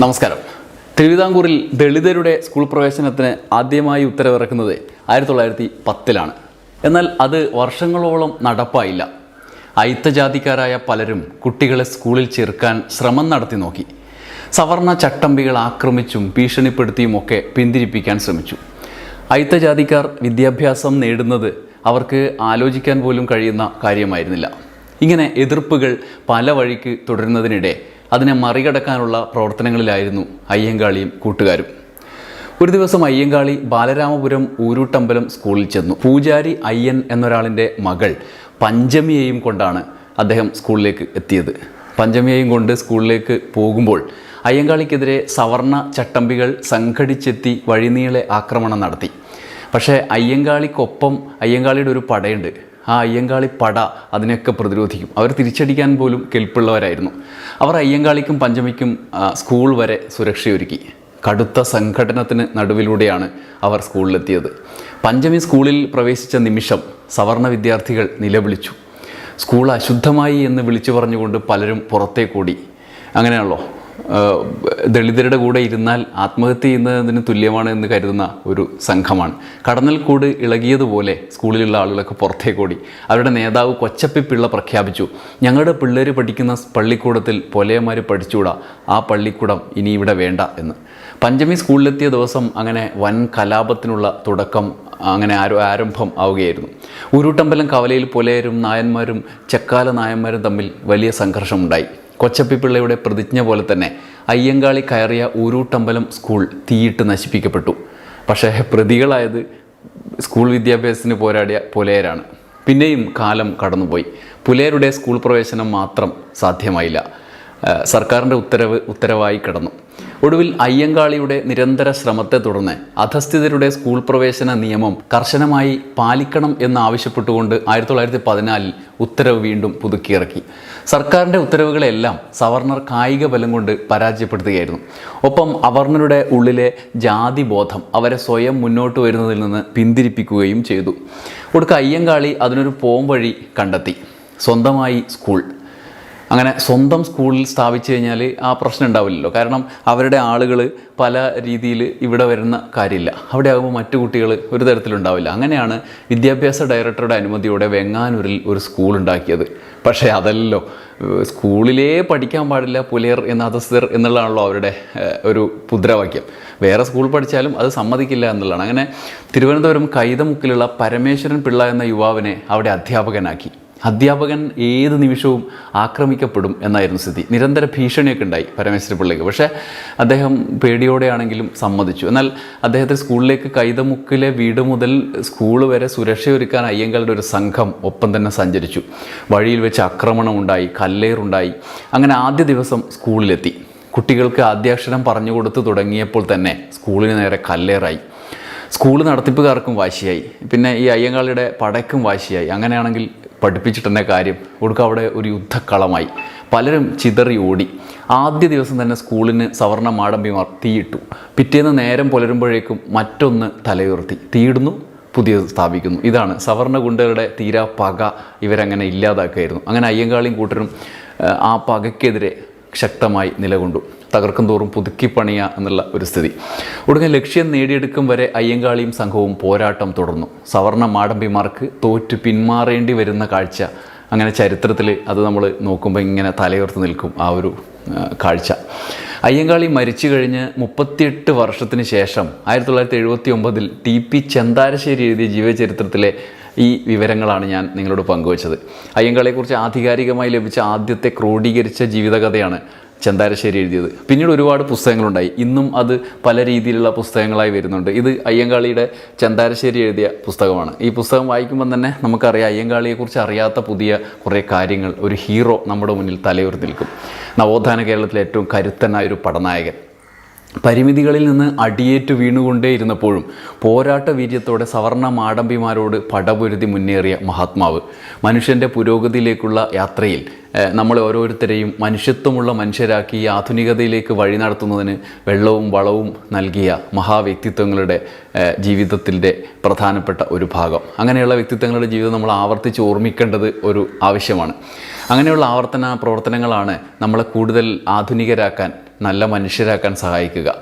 നമസ്കാരം. തിരുവിതാംകൂറിൽ ദളിതരുടെ സ്കൂൾ പ്രവേശനത്തിന് ആദ്യമായി ഉത്തരവിറക്കുന്നത് ആയിരത്തി തൊള്ളായിരത്തി പത്തിലാണ് എന്നാൽ അത് വർഷങ്ങളോളം നടപ്പായില്ല. അയിത്തജാതിക്കാരായ പലരും കുട്ടികളെ സ്കൂളിൽ ചേർക്കാൻ ശ്രമം നടത്തി നോക്കി. സവർണ ചട്ടമ്പികൾ ആക്രമിച്ചും ഭീഷണിപ്പെടുത്തിയുമൊക്കെ പിന്തിരിപ്പിക്കാൻ ശ്രമിച്ചു. അയിത്തജാതിക്കാർ വിദ്യാഭ്യാസം നേടുന്നത് അവർക്ക് ആലോചിക്കാൻ പോലും കഴിയുന്ന കാര്യമായിരുന്നില്ല. ഇങ്ങനെ എതിർപ്പുകൾ പല വഴിക്ക് തുടരുന്നതിനിടെ അതിനെ മറികടക്കാനുള്ള പ്രവർത്തനങ്ങളിലായിരുന്നു അയ്യങ്കാളിയും കൂട്ടുകാരും. ഒരു ദിവസം അയ്യങ്കാളി ബാലരാമപുരം ഊരൂട്ടമ്പലം സ്കൂളിൽ ചെന്നു. പൂജാരി അയ്യൻ എന്നൊരാളിന്റെ മകൾ പഞ്ചമിയെയും കൊണ്ടാണ് അദ്ദേഹം സ്കൂളിലേക്ക് എത്തിയത്. പഞ്ചമിയെയും കൊണ്ട് സ്കൂളിലേക്ക് പോകുമ്പോൾ അയ്യങ്കാളിക്കെതിരെ സവർണ ചട്ടമ്പികൾ സംഘടിച്ചെത്തി വഴിനീളെ ആക്രമണം നടത്തി. പക്ഷേ അയ്യങ്കാളിക്കൊപ്പം അയ്യങ്കാളിയുടെ ഒരു പടയുണ്ട്. ആ അയ്യങ്കാളി പട അതിനെയൊക്കെ പ്രതിരോധിക്കും. അവർ തിരിച്ചടിക്കാൻ പോലും കെൽപ്പുള്ളവരായിരുന്നു. അവർ അയ്യങ്കാളിക്കും പഞ്ചമിക്കും സ്കൂൾ വരെ സുരക്ഷയൊരുക്കി. കടുത്ത സംഘടനത്തിന് നടുവിലൂടെയാണ് അവർ സ്കൂളിലെത്തിയത്. പഞ്ചമി സ്കൂളിൽ പ്രവേശിച്ച നിമിഷം സവർണ വിദ്യാർത്ഥികൾ നിലവിളിച്ചു. സ്കൂൾ അശുദ്ധമായി എന്ന് വിളിച്ചു പറഞ്ഞുകൊണ്ട് പലരും പുറത്തേക്കൂടി. അങ്ങനെയാണല്ലോ? ദളിതരുടെ കൂടെ ഇരുന്നാൽ ആത്മഹത്യ ചെയ്യുന്നതിന് തുല്യമാണ് എന്ന് കരുതുന്ന ഒരു സംഘമാണ്. കടന്നൽ കൂട് ഇളകിയതുപോലെ സ്കൂളിലുള്ള ആളുകളൊക്കെ പുറത്തേക്കോടി അവരുടെ നേതാവ് കൊച്ചപ്പിപ്പിള്ള പ്രഖ്യാപിച്ചു. ഞങ്ങളുടെ പിള്ളേർ പഠിക്കുന്ന പള്ളിക്കൂടത്തിൽ പൊലയന്മാർ പഠിച്ചുകൂടാ. ആ പള്ളിക്കൂടം ഇനി ഇവിടെ വേണ്ട എന്ന്. പഞ്ചമി സ്കൂളിലെത്തിയ ദിവസം അങ്ങനെ വൻ കലാപത്തിനുള്ള തുടക്കം അങ്ങനെ ആരോ ആരംഭം ആവുകയായിരുന്നു. ഉരുട്ടമ്പലം കവലയിൽ പൊലയരും നായന്മാരും ചെക്കാല നായന്മാരും തമ്മിൽ വലിയ സംഘർഷമുണ്ടായി. കൊച്ചപ്പിപ്പിള്ളയുടെ പ്രതിജ്ഞ പോലെ തന്നെ അയ്യങ്കാളി കയറിയ ഊരൂട്ടമ്പലം സ്കൂൾ തീയിട്ട് നശിപ്പിക്കപ്പെട്ടു. പക്ഷേ പ്രതികളായത് സ്കൂൾ വിദ്യാഭ്യാസത്തിന് പോരാടിയ പുലയരാണ്. പിന്നെയും കാലം കടന്നുപോയി. പുലയരുടെ സ്കൂൾ പ്രവേശനം മാത്രം സാധ്യമായില്ല. സർക്കാരിന്റെ ഉത്തരവ് ഉത്തരവായി കിടന്നു. ഒടുവിൽ അയ്യങ്കാളിയുടെ നിരന്തര ശ്രമത്തെ തുടർന്ന് അധസ്ഥിതരുടെ സ്കൂൾ പ്രവേശന നിയമം കർശനമായി പാലിക്കണം എന്നാവശ്യപ്പെട്ടുകൊണ്ട് ആയിരത്തി തൊള്ളായിരത്തി പതിനാലിൽ ഉത്തരവ് വീണ്ടും പുതുക്കിയിറക്കി. സർക്കാരിന്റെ ഉത്തരവുകളെല്ലാം സവർണർ കായിക ബലം കൊണ്ട് പരാജയപ്പെടുത്തുകയായിരുന്നു. ഒപ്പം അവർണരുടെ ഉള്ളിലെ ജാതിബോധം അവരെ സ്വയം മുന്നോട്ട് വരുന്നതിൽ നിന്ന് പിന്തിരിപ്പിക്കുകയും ചെയ്തു. ഒടുക്ക അയ്യങ്കാളി അതിനൊരു പോം വഴി കണ്ടെത്തി. സ്വന്തമായി സ്കൂൾ. അങ്ങനെ സ്വന്തം സ്കൂളിൽ സ്ഥാപിച്ചു കഴിഞ്ഞാൽ ആ പ്രശ്നം ഉണ്ടാവില്ലല്ലോ. കാരണം അവരുടെ ആളുകൾ പല രീതിയിൽ ഇവിടെ വരുന്ന കാര്യമില്ല. അവിടെ ആകുമ്പോൾ മറ്റു കുട്ടികൾ ഒരു തരത്തിലുണ്ടാവില്ല. അങ്ങനെയാണ് വിദ്യാഭ്യാസ ഡയറക്ടറുടെ അനുമതിയോടെ വെങ്ങാനൂരിൽ ഒരു സ്കൂൾ ഉണ്ടാക്കിയത്. പക്ഷേ അതല്ലല്ലോ. സ്കൂളിലേ പഠിക്കാൻ പാടില്ല പുലയർ എന്ന അധസ്ഥർ എന്നുള്ളതാണല്ലോ അവരുടെ ഒരു മുദ്രാവാക്യം. വേറെ സ്കൂൾ പഠിച്ചാലും അത് സമ്മതിക്കില്ല എന്നുള്ളതാണ്. അങ്ങനെ തിരുവനന്തപുരം കൈതമുക്കിലുള്ള പരമേശ്വരൻ പിള്ള എന്ന യുവാവിനെ അവിടെ അധ്യാപകനാക്കി. അധ്യാപകൻ ഏത് നിമിഷവും ആക്രമിക്കപ്പെടും എന്നായിരുന്നു സ്ഥിതി. നിരന്തര ഭീഷണിയൊക്കെ ഉണ്ടായി പരമേശ്വര പിള്ളയ്ക്ക് പക്ഷേ അദ്ദേഹം പേടിയോടെയാണെങ്കിലും സമ്മതിച്ചു. എന്നാൽ അദ്ദേഹത്തെ സ്കൂളിലേക്ക് കൈതമുക്കിലെ വീട് മുതൽ സ്കൂൾ വരെ സുരക്ഷയൊരുക്കാൻ അയ്യങ്കളുടെ ഒരു സംഘം ഒപ്പം തന്നെ സഞ്ചരിച്ചു. വഴിയിൽ വെച്ച് ആക്രമണമുണ്ടായി കല്ലേറുണ്ടായി. അങ്ങനെ ആദ്യ ദിവസം സ്കൂളിലെത്തി. കുട്ടികൾക്ക് ആദ്യാക്ഷരം പറഞ്ഞു കൊടുത്തു തുടങ്ങിയപ്പോൾ തന്നെ സ്കൂളിന് നേരെ കല്ലേറായി. സ്കൂൾ നടത്തിപ്പുകാർക്കും വാശിയായി. പിന്നെ ഈ അയ്യങ്കാളിയുടെ പടയ്ക്കും വാശിയായി. അങ്ങനെയാണെങ്കിൽ പഠിപ്പിച്ചിട്ടെന്നെ കാര്യം ഒടുക്ക അവിടെ ഒരു യുദ്ധക്കളമായി. പലരും ചിതറി ഓടി. ആദ്യ ദിവസം തന്നെ സ്കൂളിന് സവർണ മാടമ്പിമാർ തീയിട്ടു. പിറ്റേന്ന് നേരം പുലരുമ്പോഴേക്കും മറ്റൊന്ന് തലയുയർത്തി. തീയിടുന്നു പുതിയത് സ്ഥാപിക്കുന്നു. ഇതാണ് സവർണ ഗുണ്ടകളുടെ തീരാ പക. ഇവരങ്ങനെ ഇല്ലാതാക്കുകയായിരുന്നു. അങ്ങനെ അയ്യങ്കാളിയും കൂട്ടരും ആ, പകയ്ക്കെതിരെ ശക്തമായി നിലകൊണ്ടു. തകർക്കും തോറും പുതുക്കി പണിയ എന്നുള്ള ഒരു സ്ഥിതി. ഒടുങ്ങൻ ലക്ഷ്യം നേടിയെടുക്കും വരെ അയ്യങ്കാളിയും സംഘവും പോരാട്ടം തുടർന്നു. സവർണ മാടമ്പിമാർക്ക് തോറ്റു പിന്മാറേണ്ടി വരുന്ന കാഴ്ച. അങ്ങനെ ചരിത്രത്തിൽ അത് നമ്മൾ നോക്കുമ്പോൾ ഇങ്ങനെ തലയുയർത്ത് നിൽക്കും ആ ഒരു കാഴ്ച. അയ്യങ്കാളി മരിച്ചു കഴിഞ്ഞ് മുപ്പത്തിയെട്ട് വർഷത്തിന് ശേഷം ആയിരത്തി തൊള്ളായിരത്തി എഴുപത്തി ഒമ്പതിൽ ടി പി ചെന്താരശ്ശേരി എഴുതിയ ജീവചരിത്രത്തിലെ ഈ വിവരങ്ങളാണ് ഞാൻ നിങ്ങളോട് പങ്കുവച്ചത്. അയ്യങ്കാളിയെക്കുറിച്ച് ആധികാരികമായി ലഭിച്ച ആദ്യത്തെ ക്രോഡീകരിച്ച ജീവിതകഥയാണ് ചെന്താരശ്ശേരി എഴുതിയത്. പിന്നീട് ഒരുപാട് പുസ്തകങ്ങളുണ്ടായി. ഇന്നും അത് പല രീതിയിലുള്ള പുസ്തകങ്ങളായി വരുന്നുണ്ട്. ഇത് അയ്യങ്കാളിയുടെ ചന്താരശ്ശേരി എഴുതിയ പുസ്തകമാണ്. ഈ പുസ്തകം വായിക്കുമ്പോൾ തന്നെ നമുക്കറിയാം അയ്യങ്കാളിയെക്കുറിച്ച് അറിയാത്ത പുതിയ കുറേ കാര്യങ്ങൾ ഒരു ഹീറോ നമ്മുടെ മുന്നിൽ തലയൂർ നിൽക്കും. നവോത്ഥാന കേരളത്തിലെ ഏറ്റവും കരുത്തനായ ഒരു പടനായകൻ. പരിമിതികളിൽ നിന്ന് അടിയേറ്റു വീണുകൊണ്ടേയിരുന്നപ്പോഴും പോരാട്ട വീര്യത്തോടെ സവർണ മാടമ്പിമാരോട് പടപൊരുതി മുന്നേറിയ മഹാത്മാവ്. മനുഷ്യന്റെ പുരോഗതിയിലേക്കുള്ള യാത്രയിൽ നമ്മൾ ഓരോരുത്തരെയും മനുഷ്യത്വമുള്ള മനുഷ്യരാക്കി ആധുനികതയിലേക്ക് വഴി നടത്തുന്നതിന് വെള്ളവും വളവും നൽകിയ മഹാവ്യക്തിത്വങ്ങളുടെ ജീവിതത്തിന്റെ പ്രധാനപ്പെട്ട ഒരു ഭാഗം. അങ്ങനെയുള്ള വ്യക്തിത്വങ്ങളുടെ ജീവിതം നമ്മൾ ആവർത്തിച്ച് ഓർമ്മിക്കേണ്ടത് ഒരു ആവശ്യമാണ്. അങ്ങനെയുള്ള ആവർത്തന പ്രവർത്തനങ്ങളാണ് നമ്മളെ കൂടുതൽ ആധുനികരാക്കാൻ നല്ല മനുഷ്യരാക്കാൻ സഹായിക്കുക.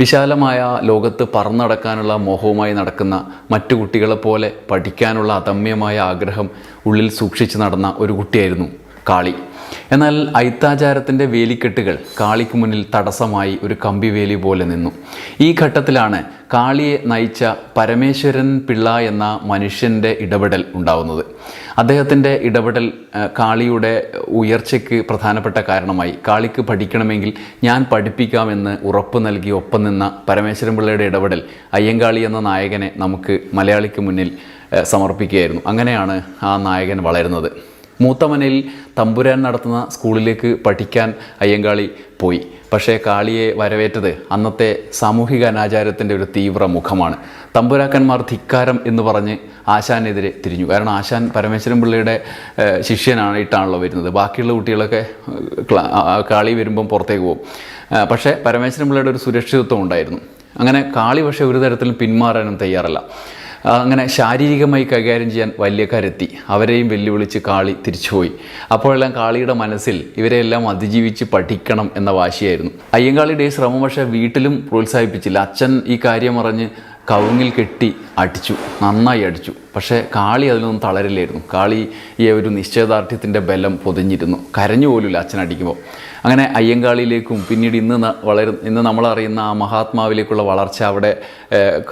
വിശാലമായ ലോകത്ത് പറന്നടക്കാനുള്ള മോഹവുമായി നടക്കുന്ന മറ്റു കുട്ടികളെപ്പോലെ പഠിക്കാനുള്ള അദമ്യമായ ആഗ്രഹം ഉള്ളിൽ സൂക്ഷിച്ച് നടന്ന ഒരു കുട്ടിയായിരുന്നു കാളി. എന്നാൽ ഐത്താചാരത്തിന്റെ വേലിക്കെട്ടുകൾ കാളിക്ക് മുന്നിൽ തടസ്സമായി ഒരു കമ്പിവേലി പോലെ നിന്നു. ഈ ഘട്ടത്തിലാണ് കാളിയെ നയിച്ച പരമേശ്വരൻ പിള്ള എന്ന മനുഷ്യന്റെ ഇടപെടൽ ഉണ്ടാവുന്നത്. അദ്ദേഹത്തിന്റെ ഇടപെടൽ കാളിയുടെ ഉയർച്ചയ്ക്ക് പ്രധാനപ്പെട്ട കാരണമായി. കാളിക്ക് പഠിക്കണമെങ്കിൽ ഞാൻ പഠിപ്പിക്കാമെന്ന് ഉറപ്പ് നൽകി ഒപ്പം നിന്ന പരമേശ്വരൻ പിള്ളയുടെ ഇടപെടൽ അയ്യങ്കാളി എന്ന നായകനെ നമുക്ക് മലയാളിക്ക് മുന്നിൽ സമർപ്പിക്കുകയായിരുന്നു. അങ്ങനെയാണ് ആ നായകൻ വളരുന്നത്. മൂത്തമനയിൽ തമ്പുരാൻ നടത്തുന്ന സ്കൂളിലേക്ക് പഠിക്കാൻ അയ്യങ്കാളി പോയി. പക്ഷേ കാളിയെ വരവേറ്റത് അന്നത്തെ സാമൂഹിക അനാചാരത്തിന്റെ ഒരു തീവ്ര മുഖമാണ്. തമ്പുരാക്കന്മാർ ധിക്കാരം എന്ന് പറഞ്ഞ് ആശാനെതിരെ തിരിഞ്ഞു. കാരണം ആശാൻ പരമേശ്വരൻ പിള്ളയുടെ ശിഷ്യനാണ് ശിഷ്യനായിട്ടാണല്ലോ വരുന്നത്. ബാക്കിയുള്ള കുട്ടികളൊക്കെ കാളി വരുമ്പം പുറത്തേക്ക് പോകും. പക്ഷേ പരമേശ്വരൻ പിള്ളയുടെ ഒരു സുരക്ഷിതത്വം ഉണ്ടായിരുന്നു. അങ്ങനെ കാളി പക്ഷേ ഒരു തരത്തിലും പിന്മാറാനും തയ്യാറല്ല. അങ്ങനെ ശാരീരികമായി കൈകാര്യം ചെയ്യാൻ വലിയ കരുത്തി. അവരെയും വെല്ലുവിളിച്ച് കാളി തിരിച്ചുപോയി. അപ്പോഴെല്ലാം കാളിയുടെ മനസ്സിൽ ഇവരെല്ലാം അതിജീവിച്ച് പഠിക്കണം എന്ന വാശിയായിരുന്നു. അയ്യങ്കാളിയുടെ ഈ ശ്രമം പക്ഷേ വീട്ടിലും പ്രോത്സാഹിപ്പിച്ചില്ല. അച്ഛൻ ഈ കാര്യം അറിഞ്ഞ് കവുങ്ങിൽ കെട്ടി അടിച്ചു. നന്നായി അടിച്ചു. പക്ഷേ കാളി അതിലൊന്നും തളരില്ലായിരുന്നു. കാളി ഈ ഒരു നിശ്ചയദാർഢ്യത്തിന്റെ ബലം പൊതിഞ്ഞിരുന്നു. കരഞ്ഞു പോലുമില്ല അച്ഛൻ അടിക്കുമ്പോൾ. അങ്ങനെ അയ്യങ്കാളിയിലേക്കും പിന്നീട് ഇന്ന് വളരെ ഇന്ന് നമ്മളറിയുന്ന ആ മഹാത്മാവിലേക്കുള്ള വളർച്ച അവിടെ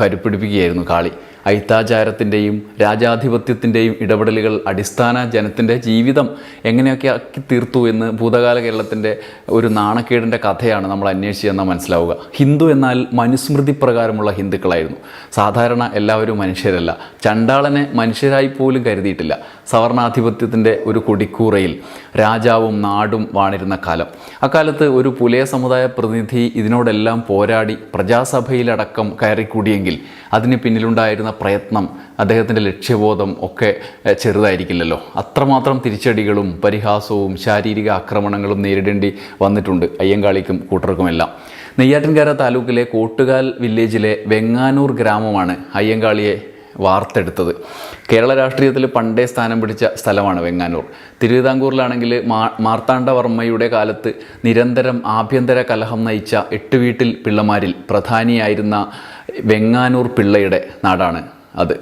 കരുപ്പിടിപ്പിക്കുകയായിരുന്നു കാളി. ഐത്താചാരത്തിന്റെയും രാജാധിപത്യത്തിന്റെയും ഇടപെടലുകൾ അടിസ്ഥാന ജനത്തിന്റെ ജീവിതം എങ്ങനെയൊക്കെ ആക്കി തീർത്തു എന്ന് ഭൂതകാല കേരളത്തിന്റെ ഒരു നാണക്കേടിന്റെ കഥയാണ് നമ്മൾ അന്വേഷിച്ച് തന്നാൽ മനസ്സിലാവുക. ഹിന്ദു എന്നാൽ മനുസ്മൃതി പ്രകാരമുള്ള ഹിന്ദുക്കളായിരുന്നു. സാധാരണ എല്ലാവരും മനുഷ്യരല്ല. ചണ്ടാളനെ മനുഷ്യരായി പോലും കരുതിയിട്ടില്ല. സവർണാധിപത്യത്തിന്റെ ഒരു കൊടിക്കൂറയിൽ രാജാവും നാടും വാണിരുന്ന കാലം. അക്കാലത്ത് ഒരു പുലയ സമുദായ പ്രതിനിധി ഇതിനോടെല്ലാം പോരാടി പ്രജാസഭയിലടക്കം കയറിക്കൂടിയെങ്കിൽ അതിന് പിന്നിലുണ്ടായിരുന്ന പ്രയത്നം അദ്ദേഹത്തിന്റെ ലക്ഷ്യബോധം ഒക്കെ ചെറുതായിരിക്കില്ലല്ലോ. അത്രമാത്രം തിരിച്ചടികളും പരിഹാസവും ശാരീരിക ആക്രമണങ്ങളും നേരിടേണ്ടി വന്നിട്ടുണ്ട് അയ്യങ്കാളിക്കും കൂട്ടർക്കുമെല്ലാം. നെയ്യാറ്റിൻകര താലൂക്കിലെ കോട്ടുകാൽ വില്ലേജിലെ വെങ്ങാനൂർ ഗ്രാമമാണ് അയ്യങ്കാളിയെ വാർത്തെടുത്തത്. കേരള രാഷ്ട്രീയത്തിൽ പണ്ടേ സ്ഥാനം പിടിച്ച സ്ഥലമാണ് വെങ്ങാനൂർ. തിരുവിതാംകൂറിലാണെങ്കിൽ മാ മാർത്താണ്ഡവർമ്മയുടെ കാലത്ത് നിരന്തരം ആഭ്യന്തര കലഹം നയിച്ച എട്ട് വീട്ടിൽ പിള്ളമാരിൽ പ്രധാനിയായിരുന്ന വെങ്ങാനൂർ പിള്ളയുടെ നാടാണ് അത്.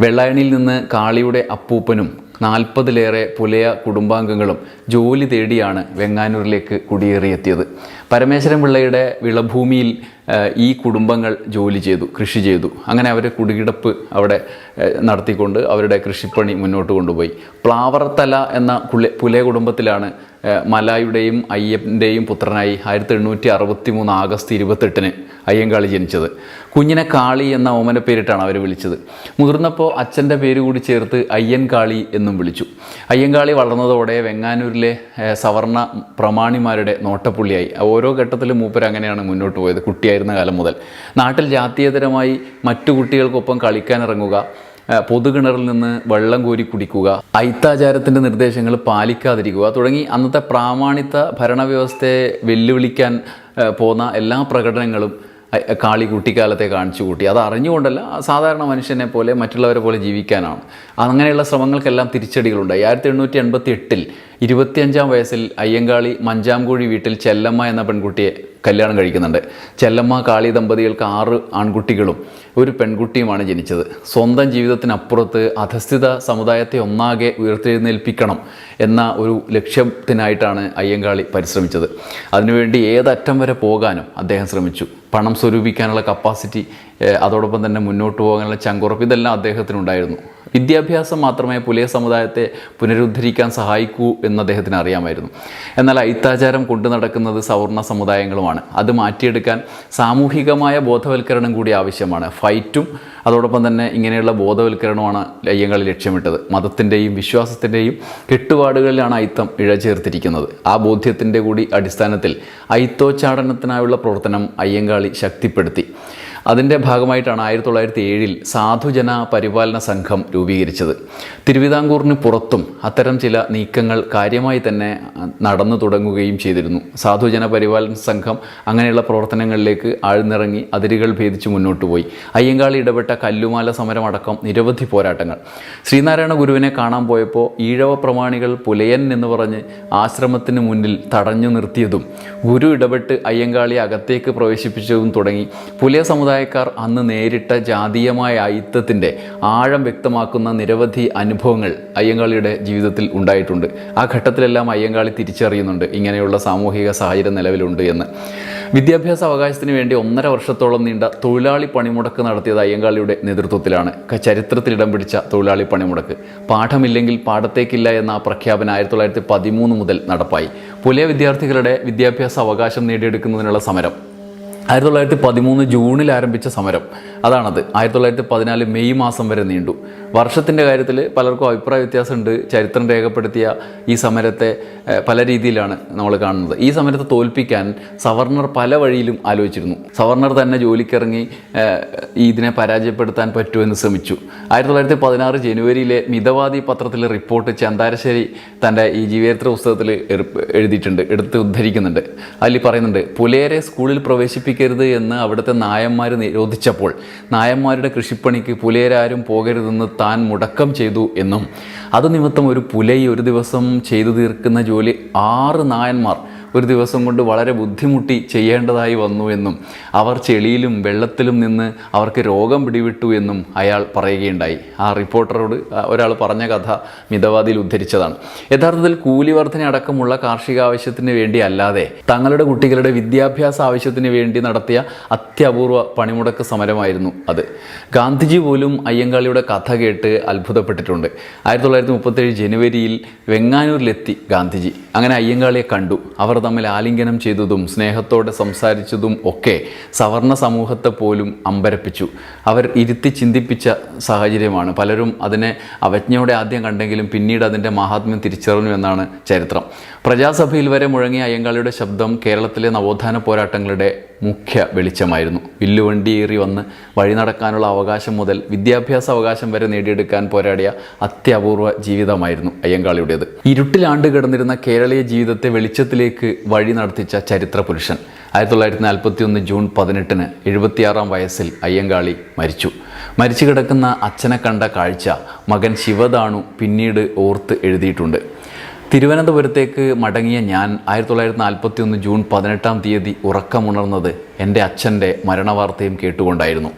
വെള്ളായണിയിൽ നിന്ന് കാളിയുടെ അപ്പൂപ്പനും നാൽപ്പതിലേറെ പുലയ കുടുംബാംഗങ്ങളും ജോലി തേടിയാണ് വെങ്ങാനൂരിലേക്ക് കുടിയേറിയെത്തിയത്. പരമേശ്വരൻ പിള്ളയുടെ വിളഭൂമിയിൽ ഈ കുടുംബങ്ങൾ ജോലി ചെയ്തു കൃഷി ചെയ്തു. അങ്ങനെ അവർ കുടികിടപ്പ് അവിടെ നടത്തിക്കൊണ്ട് അവരുടെ കൃഷിപ്പണി മുന്നോട്ട് കൊണ്ടുപോയി. പ്ലാവറത്തല എന്ന പുലേ കുടുംബത്തിലാണ് മലായുടെയും അയ്യപ്പന്റെയും പുത്രനായി ആയിരത്തി എണ്ണൂറ്റി അറുപത്തി മൂന്ന് ആഗസ്റ്റ് ഇരുപത്തെട്ടിന് അയ്യങ്കാളി ജനിച്ചത്. കുഞ്ഞിനെ കാളി എന്ന ഓമന പേരിട്ടാണ് അവർ വിളിച്ചത്. മുതിർന്നപ്പോൾ അച്ഛന്റെ പേര് കൂടി ചേർത്ത് അയ്യൻകാളി എന്നും വിളിച്ചു. അയ്യങ്കാളി വളർന്നതോടെ വെങ്ങാനൂരിലെ സവർണ പ്രമാണിമാരുടെ നോട്ടപ്പുള്ളിയായി. ഓരോ ഘട്ടത്തിലും മൂപ്പർ അങ്ങനെയാണ് മുന്നോട്ട് പോയത്. കുട്ടിയായിരുന്ന കാലം മുതൽ. നാട്ടിൽ ജാതീയതരമായി മറ്റു കുട്ടികൾക്കൊപ്പം കളിക്കാനിറങ്ങുക പൊതുകിണറിൽ നിന്ന് വെള്ളം കോരി കുടിക്കുക ഐത്താചാരത്തിന്റെ നിർദ്ദേശങ്ങൾ പാലിക്കാതിരിക്കുക തുടങ്ങി അന്നത്തെ പ്രാമാണിത്ത ഭരണവ്യവസ്ഥയെ വെല്ലുവിളിക്കാൻ പോന്ന എല്ലാ പ്രകടനങ്ങളും കാളി കുട്ടിക്കാലത്തെ കാണിച്ചു കൂട്ടി. അത് അറിഞ്ഞുകൊണ്ടല്ല സാധാരണ മനുഷ്യനെ പോലെ മറ്റുള്ളവരെ പോലെ ജീവിക്കാനാണ്. അങ്ങനെയുള്ള ശ്രമങ്ങൾക്കെല്ലാം തിരിച്ചടികളുണ്ടായി. ആയിരത്തി എണ്ണൂറ്റി എൺപത്തി എട്ടിൽ ഇരുപത്തിയഞ്ചാം വയസ്സിൽ അയ്യങ്കാളി മഞ്ചാംകുഴി വീട്ടിൽ ചെല്ലമ്മ എന്ന പെൺകുട്ടിയെ കല്യാണം കഴിക്കുന്നുണ്ട്. ചെല്ലമ്മ കാളി ദമ്പതികൾക്ക് ആറ് ആൺകുട്ടികളും ഒരു പെൺകുട്ടിയുമാണ് ജനിച്ചത്. സ്വന്തം ജീവിതത്തിനപ്പുറത്ത് അധസ്ഥിത സമുദായത്തെ ഒന്നാകെ ഉയർത്തെഴുന്നേൽപ്പിക്കണം എന്ന ഒരു ലക്ഷ്യത്തിനായിട്ടാണ് അയ്യങ്കാളി പരിശ്രമിച്ചത്. അതിനുവേണ്ടി ഏതറ്റം വരെ പോകാനും അദ്ദേഹം ശ്രമിച്ചു. പണം സ്വരൂപിക്കാനുള്ള കപ്പാസിറ്റി അതോടൊപ്പം തന്നെ മുന്നോട്ട് പോകാനുള്ള ചങ്കുറപ്പ് ഇതെല്ലാം അദ്ദേഹത്തിനുണ്ടായിരുന്നു. വിദ്യാഭ്യാസം മാത്രമേ പുലയ സമുദായത്തെ പുനരുദ്ധരിക്കാൻ സഹായിക്കൂ എന്ന് അദ്ദേഹത്തിന് അറിയാമായിരുന്നു. എന്നാൽ ഐത്താചാരം കൊണ്ടു നടക്കുന്നത് സവർണ സമുദായങ്ങളുമാണ്. അത് മാറ്റിയെടുക്കാൻ സാമൂഹികമായ ബോധവൽക്കരണം കൂടി ആവശ്യമാണ്. ഫൈറ്റും അതോടൊപ്പം തന്നെ ഇങ്ങനെയുള്ള ബോധവൽക്കരണമാണ് അയ്യങ്ങൾ ലക്ഷ്യമിട്ടത്. മതത്തിന്റെയും വിശ്വാസത്തിന്റെയും കെട്ടുപാടുകളിലാണ് അയിത്തം ഇഴചേർത്തിരിക്കുന്നത്. ആ ബോധ്യത്തിന്റെ കൂടി അടിസ്ഥാനത്തിൽ അയിത്തോച്ചാടനത്തിനായുള്ള പ്രവർത്തനം അയ്യങ്കാളി ശക്തിപ്പെടുത്തി. അതിന്റെ ഭാഗമായിട്ടാണ് ആയിരത്തി തൊള്ളായിരത്തി ഏഴിൽ സാധുജന പരിപാലന സംഘം രൂപീകരിച്ചത്. തിരുവിതാംകൂറിന് പുറത്തും അത്തരം ചില നീക്കങ്ങൾ കാര്യമായി തന്നെ നടന്നു തുടങ്ങുകയും ചെയ്തിരുന്നു. സാധുജന പരിപാലന സംഘം അങ്ങനെയുള്ള പ്രവർത്തനങ്ങളിലേക്ക് ആഴ്ന്നിറങ്ങി അതിരുകൾ ഭേദിച്ച് മുന്നോട്ട് പോയി. അയ്യങ്കാളി ഇടപെട്ട കല്ലുമാല സമരമടക്കം നിരവധി പോരാട്ടങ്ങൾ. ശ്രീനാരായണ ഗുരുവിനെ കാണാൻ പോയപ്പോൾ ഈഴവ പ്രമാണികൾ പുലയൻ എന്ന് പറഞ്ഞ് ആശ്രമത്തിന് മുന്നിൽ തടഞ്ഞു നിർത്തിയതും ഗുരു ഇടപെട്ട് അയ്യങ്കാളി അകത്തേക്ക് പ്രവേശിപ്പിച്ചതും തുടങ്ങി. പുലയ സമുദായക്കാർ അന്ന് നേരിട്ട ജാതീയമായ അയിത്തത്തിന്റെ ആഴം വ്യക്തമാക്കുന്ന നിരവധി അനുഭവങ്ങൾ അയ്യങ്കാളിയുടെ ജീവിതത്തിൽ ഉണ്ടായിട്ടുണ്ട്. ആ ഘട്ടത്തിലെല്ലാം അയ്യങ്കാളി തിരിച്ചറിയുന്നുണ്ട് ഇങ്ങനെയുള്ള സാമൂഹിക സാഹചര്യം നിലവിലുണ്ട് എന്ന്. വിദ്യാഭ്യാസ അവകാശത്തിന് വേണ്ടി ഒന്നര വർഷത്തോളം നീണ്ട തൊഴിലാളി പണിമുടക്ക് നടത്തിയത് അയ്യങ്കാളിയുടെ നേതൃത്വത്തിലാണ്. ചരിത്രത്തിൽ ഇടം പിടിച്ച തൊഴിലാളി പണിമുടക്ക്. പാഠമില്ലെങ്കിൽ പാഠത്തേക്കില്ല എന്ന പ്രഖ്യാപനം ആയിരത്തി തൊള്ളായിരത്തി പതിമൂന്ന് മുതൽ നടപ്പായി. പുലയ വിദ്യാർത്ഥികളുടെ വിദ്യാഭ്യാസ അവകാശം നേടിയെടുക്കുന്നതിനുള്ള സമരം. ആയിരത്തി തൊള്ളായിരത്തി പതിമൂന്ന് ജൂണിൽ ആരംഭിച്ച സമരം. അതാണത്. ആയിരത്തി തൊള്ളായിരത്തി പതിനാല് മെയ് മാസം വരെ നീണ്ടു. വർഷത്തിന്റെ കാര്യത്തിൽ പലർക്കും അഭിപ്രായ വ്യത്യാസമുണ്ട്. ചരിത്രം രേഖപ്പെടുത്തിയ ഈ സമരത്തെ പല രീതിയിലാണ് നമ്മൾ കാണുന്നത്. ഈ സമരത്തെ തോൽപ്പിക്കാൻ സവർണർ പല വഴിയിലും ആലോചിച്ചിരുന്നു. സവർണർ തന്നെ ജോലിക്കിറങ്ങി ഇതിനെ പരാജയപ്പെടുത്താൻ പറ്റുമെന്ന് ശ്രമിച്ചു. ആയിരത്തി തൊള്ളായിരത്തി പതിനാറ് ജനുവരിയിലെ മിതവാദി പത്രത്തിലെ റിപ്പോർട്ട് ചന്താരശ്ശേരി തന്റെ ഈ ജീവചരിത്ര പുസ്തകത്തിൽ എഴുതിയിട്ടുണ്ട് എടുത്ത് ഉദ്ധരിക്കുന്നുണ്ട്. അതിൽ പറയുന്നുണ്ട് പുലേരെ സ്കൂളിൽ പ്രവേശിപ്പിക്കരുത് എന്ന് അവിടുത്തെ നായന്മാർ നിരോധിച്ചപ്പോൾ നായന്മാരുടെ കൃഷിപ്പണിക്ക് പുലയരാരും പോകരുതെന്ന് താൻ മുടക്കം ചെയ്തു എന്നും അത് നിമിത്തം ഒരു പുലൈ ഒരു ദിവസം ചെയ്തു തീർക്കുന്ന ജോലി ആറ് നായന്മാർ ഒരു ദിവസം കൊണ്ട് വളരെ ബുദ്ധിമുട്ടി ചെയ്യേണ്ടതായി വന്നു എന്നും അവർ ചെളിയിലും വെള്ളത്തിലും നിന്ന് അവർക്ക് രോഗം പിടിവിട്ടു എന്നും അയാൾ പറയുകയുണ്ടായി. ആ റിപ്പോർട്ടറോട് ഒരാൾ പറഞ്ഞ കഥ മിതവാദിയിൽ ഉദ്ധരിച്ചതാണ്. യഥാർത്ഥത്തിൽ കൂലി വർധന അടക്കമുള്ള കാർഷിക ആവശ്യത്തിന് വേണ്ടി അല്ലാതെ തങ്ങളുടെ കുട്ടികളുടെ വിദ്യാഭ്യാസ ആവശ്യത്തിന് വേണ്ടി നടത്തിയ അത്യപൂർവ പണിമുടക്ക് സമരമായിരുന്നു അത്. ഗാന്ധിജി പോലും അയ്യങ്കാളിയുടെ കഥ കേട്ട് അത്ഭുതപ്പെട്ടിട്ടുണ്ട്. ആയിരത്തി തൊള്ളായിരത്തി മുപ്പത്തേഴ് ജനുവരിയിൽ വെങ്ങാനൂരിലെത്തി ഗാന്ധിജി. അങ്ങനെ അയ്യങ്കാളിയെ കണ്ടു. അവർ തമ്മിൽ ആലിംഗനം ചെയ്തതും സ്നേഹത്തോടെ സംസാരിച്ചതും ഒക്കെ സവർണ സമൂഹത്തെ പോലും അമ്പരപ്പിച്ചു. അവർ ഇരുത്തി ചിന്തിപ്പിച്ച സാഹചര്യമാണ്. പലരും അതിനെ അവജ്ഞയോടെ ആദ്യം കണ്ടെങ്കിലും പിന്നീട് അതിന്റെ മഹാത്മ്യം തിരിച്ചറിഞ്ഞു എന്നാണ് ചരിത്രം. പ്രജാസഭയിൽ വരെ മുഴങ്ങിയ അയ്യങ്കാളിയുടെ ശബ്ദം കേരളത്തിലെ നവോത്ഥാന പോരാട്ടങ്ങളുടെ മുഖ്യ വെളിച്ചമായിരുന്നു. വില്ലുവണ്ടിയേറി വന്ന് വഴി നടക്കാനുള്ള അവകാശം മുതൽ വിദ്യാഭ്യാസ അവകാശം വരെ നേടിയെടുക്കാൻ പോരാടിയ അത്യപൂർവ ജീവിതമായിരുന്നു അയ്യങ്കാളിയുടേത്. ഇരുട്ടിലാണ്ട് കിടന്നിരുന്ന കേരളീയ ജീവിതത്തെ വെളിച്ചത്തിലേക്ക് വഴി നടത്തിച്ച ചരിത്ര പുരുഷൻ ആയിരത്തി തൊള്ളായിരത്തി നാൽപ്പത്തി ഒന്ന് ജൂൺ പതിനെട്ടിന് എഴുപത്തിയാറാം വയസ്സിൽ അയ്യങ്കാളി മരിച്ചു. മരിച്ചു കിടക്കുന്ന അച്ഛനെ കണ്ട കാഴ്ച മകൻ ശിവദാണു പിന്നീട് ഓർത്ത് എഴുതിയിട്ടുണ്ട്. തിരുവനന്തപുരത്തേക്ക് മടങ്ങിയ ഞാൻ ആയിരത്തി തൊള്ളായിരത്തി നാൽപ്പത്തി ഒന്ന് ജൂൺ പതിനെട്ടാം തീയതി ഉറക്കമുണർന്നത് എന്റെ അച്ഛന്റെ മരണവാർത്തയും കേട്ടുകൊണ്ടായിരുന്നു.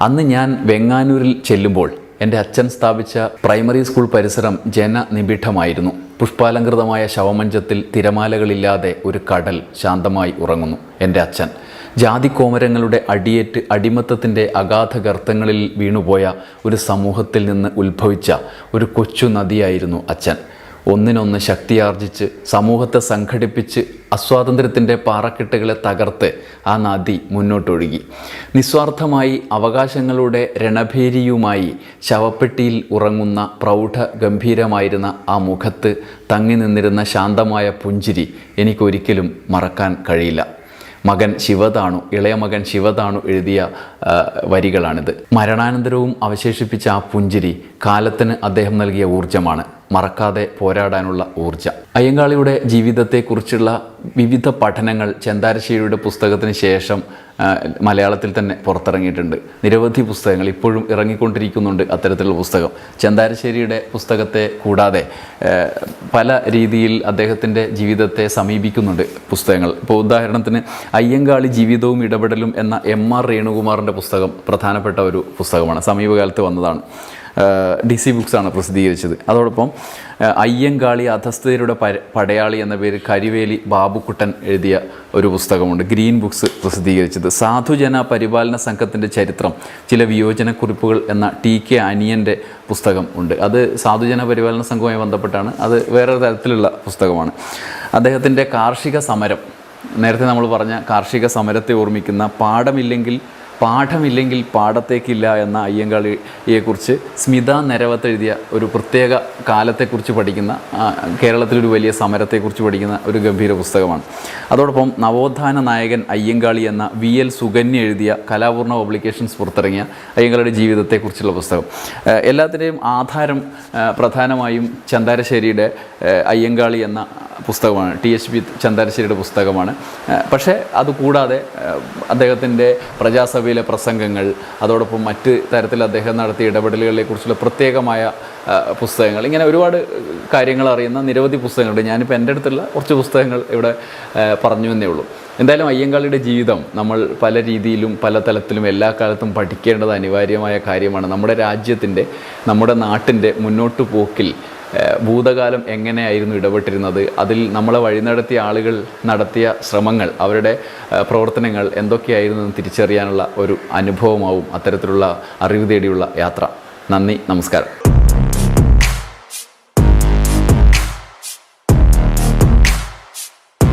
അന്ന് ഞാൻ വെങ്ങാനൂരിൽ ചെല്ലുമ്പോൾ എന്റെ അച്ഛൻ സ്ഥാപിച്ച പ്രൈമറി സ്കൂൾ പരിസരം ജനനിബിഡമായിരുന്നു പുഷ്പാലങ്കൃതമായ ശവമഞ്ചത്തിൽ തിരമാലകളില്ലാതെ ഒരു കടൽ ശാന്തമായി ഉറങ്ങുന്നു എന്റെ അച്ഛൻ. ജാതിക്കോമരങ്ങളുടെ അടിയേറ്റ് അടിമത്തത്തിന്റെ അഗാധ ഗർത്തങ്ങളിൽ വീണുപോയ ഒരു സമൂഹത്തിൽ നിന്ന് ഉത്ഭവിച്ച ഒരു കൊച്ചു നദിയായിരുന്നു അച്ഛൻ. ഒന്നിനൊന്ന് ശക്തിയാർജിച്ച് സമൂഹത്തെ സംഘടിപ്പിച്ച് അസ്വാതന്ത്ര്യത്തിന്റെ പാറക്കെട്ടുകളെ തകർത്ത് ആ നദി മുന്നോട്ടൊഴുകി. നിസ്വാർത്ഥമായി അവകാശങ്ങളുടെ രണഭേരിയുമായി ശവപ്പെട്ടിയിൽ ഉറങ്ങുന്ന പ്രൗഢ ഗംഭീരമായിരുന്ന ആ മുഖത്ത് തങ്ങി നിന്നിരുന്ന ശാന്തമായ പുഞ്ചിരി എനിക്കൊരിക്കലും മറക്കാൻ കഴിയില്ല. മകൻ ശിവതാണു ഇളയ മകൻ ശിവതാണു എഴുതിയ വരികളാണിത്. മരണാനന്തരവും അവശേഷിപ്പിച്ച ആ പുഞ്ചിരി കാലത്തിന് അദ്ദേഹം നൽകിയ ഊർജമാണ് മറക്കാതെ പോരാടാനുള്ള ഊർജ അയ്യങ്കാളിയുടെ ജീവിതത്തെക്കുറിച്ചുള്ള വിവിധ പഠനങ്ങൾ ചെന്താരശ്ശേരിയുടെ പുസ്തകത്തിന് ശേഷം മലയാളത്തിൽ തന്നെ പുറത്തിറങ്ങിയിട്ടുണ്ട്. നിരവധി പുസ്തകങ്ങൾ ഇപ്പോഴും ഇറങ്ങിക്കൊണ്ടിരിക്കുന്നുണ്ട് അത്തരത്തിലുള്ള പുസ്തകം. ചെന്താരശ്ശേരിയുടെ പുസ്തകത്തെ കൂടാതെ പല രീതിയിൽ അദ്ദേഹത്തിന്റെ ജീവിതത്തെ സമീപിക്കുന്നുണ്ട് പുസ്തകങ്ങൾ. ഇപ്പോൾ ഉദാഹരണത്തിന് അയ്യങ്കാളി ജീവിതവും ഇടപെടലും എന്ന എം ആർ രേണുകുമാറിന്റെ പുസ്തകം പ്രധാനപ്പെട്ട ഒരു പുസ്തകമാണ്. സമീപകാലത്ത് വന്നതാണ്. ഡി സി ബുക്സാണ് പ്രസിദ്ധീകരിച്ചത്. അതോടൊപ്പം അയ്യങ്കാളി അധസ്ഥിതരുടെ പടയാളി എന്ന പേര് കരിവേലി ബാബുക്കുട്ടൻ എഴുതിയ ഒരു പുസ്തകമുണ്ട്. ഗ്രീൻ ബുക്സ് പ്രസിദ്ധീകരിച്ചത്. സാധുജന പരിപാലന സംഘത്തിന്റെ ചരിത്രം ചില വിയോജനക്കുറിപ്പുകൾ എന്ന ടി കെ അനിയന്റെ പുസ്തകം ഉണ്ട്. അത് സാധുജന പരിപാലന സംഘവുമായി ബന്ധപ്പെട്ടാണ്. അത് വേറൊരു തരത്തിലുള്ള പുസ്തകമാണ്. അദ്ദേഹത്തിന്റെ കാർഷിക സമരം നേരത്തെ നമ്മൾ പറഞ്ഞ കാർഷിക സമരത്തെ ഓർമ്മിക്കുന്ന പാടമില്ലെങ്കിൽ പാഠമില്ലെങ്കിൽ പാടത്തേക്കില്ല എന്ന അയ്യങ്കാളിയെക്കുറിച്ച് സ്മിത നരവത്ത് എഴുതിയ ഒരു പ്രത്യേക കാലത്തെക്കുറിച്ച് പഠിക്കുന്ന കേരളത്തിലൊരു വലിയ സമരത്തെക്കുറിച്ച് പഠിക്കുന്ന ഒരു ഗംഭീര പുസ്തകമാണ്. അതോടൊപ്പം നവോത്ഥാന നായകൻ അയ്യങ്കാളി എന്ന വി എൽ സുകന്യ എഴുതിയ കലാപൂർണ പബ്ലിക്കേഷൻസ് പുറത്തിറങ്ങിയ അയ്യങ്കാളിയുടെ ജീവിതത്തെക്കുറിച്ചുള്ള പുസ്തകം. എല്ലാത്തിന്റെയും ആധാരം പ്രധാനമായും ചന്താരശ്ശേരിയുടെ അയ്യങ്കാളി എന്ന പുസ്തകമാണ്. ടി. എച്ച്. പി. ചന്ദാരശ്ശേരിയുടെ പുസ്തകമാണ്. പക്ഷേ അതുകൂടാതെ കൂടാതെ അദ്ദേഹത്തിന്റെ പ്രജാസഭയിലെ പ്രസംഗങ്ങൾ അതോടൊപ്പം മറ്റ് തരത്തിൽ അദ്ദേഹം നടത്തിയ ഇടപെടലുകളെക്കുറിച്ചുള്ള പ്രത്യേകമായ പുസ്തകങ്ങൾ ഇങ്ങനെ ഒരുപാട് കാര്യങ്ങൾ അറിയുന്ന നിരവധി പുസ്തകങ്ങളുണ്ട്. ഞാനിപ്പോൾ എന്റെ അടുത്തുള്ള കുറച്ച് പുസ്തകങ്ങൾ ഇവിടെ പറഞ്ഞു എന്നേ ഉള്ളൂ. എന്തായാലും അയ്യങ്കാളിയുടെ ജീവിതം നമ്മൾ പല രീതിയിലും പല തലത്തിലും എല്ലാ കാലത്തും പഠിക്കേണ്ടത് അനിവാര്യമായ കാര്യമാണ്. നമ്മുടെ രാജ്യത്തിന്റെ നമ്മുടെ നാട്ടിന്റെ മുന്നോട്ട് പോക്കിൽ ഭൂതകാലം എങ്ങനെയായിരുന്നു ഇടപെട്ടിരുന്നത്? അതിൽ നമ്മളെ വഴി നടത്തിയ ആളുകൾ നടത്തിയ ശ്രമങ്ങൾ അവരുടെ പ്രവർത്തനങ്ങൾ എന്തൊക്കെയായിരുന്നു എന്ന് തിരിച്ചറിയാനുള്ള ഒരു അനുഭവമാവും അത്തരത്തിലുള്ള അറിവ് തേടിയുള്ള യാത്ര. നന്ദി നമസ്കാരം.